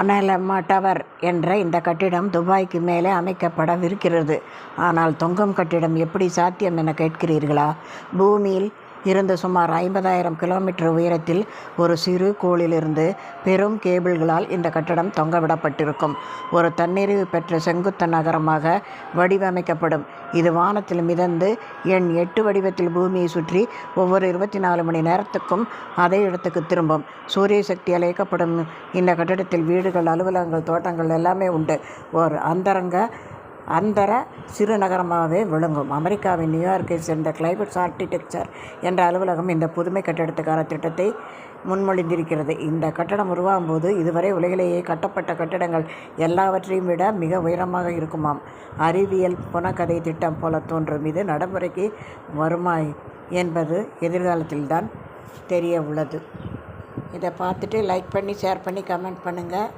அனலம்மா tower என்ற இந்த கட்டிடம் துபாய்க்கு மேலே அமைக்கப்படவிருக்கிறது. ஆனால் தொங்கும் கட்டிடம் எப்படி சாத்தியம் என கேட்கிறீர்களா? பூமியில் இருந்து சுமார் ஐம்பதாயிரம் கிலோமீட்டர் உயரத்தில் ஒரு சிறு கோளிலிருந்து பெரும் கேபிள்களால் இந்த கட்டடம் தொங்கவிடப்பட்டிருக்கும். ஒரு தன்னிறைவு பெற்ற செங்குத்த நகரமாக வடிவமைக்கப்படும். இது வானத்தில் மிதந்து எண் எட்டு வடிவத்தில் பூமியை சுற்றி ஒவ்வொரு இருபத்தி நாலு மணி நேரத்துக்கும் அதே இடத்துக்கு திரும்பும். சூரிய சக்தியால் இயக்கப்படும் இந்த கட்டடத்தில் வீடுகள் அலுவலகங்கள் தோட்டங்கள் எல்லாமே உண்டு. ஓர் அந்தரங்க அந்தர சிறுநகரமாகவே விளங்கும். அமெரிக்காவின் நியூயார்க்கை சேர்ந்த கிளைமேட் ஆர்க்கிடெக்சர் என்ற அலுவலகம் இந்த புதுமை கட்டடத்துக்கான திட்டத்தை முன்மொழிந்திருக்கிறது. இந்த கட்டடம் உருவாகும்போது இதுவரை உலகிலேயே கட்டப்பட்ட கட்டடங்கள் எல்லாவற்றையும் விட மிக உயரமாக இருக்குமாம். அறிவியல் புனக்கதை திட்டம் போல தோன்றும் இது நடைமுறைக்கு வருமாய் என்பது எதிர்காலத்தில்தான் தெரியவுள்ளது. இதை பார்த்துட்டு லைக் பண்ணி ஷேர் பண்ணி கமெண்ட் பண்ணுங்கள்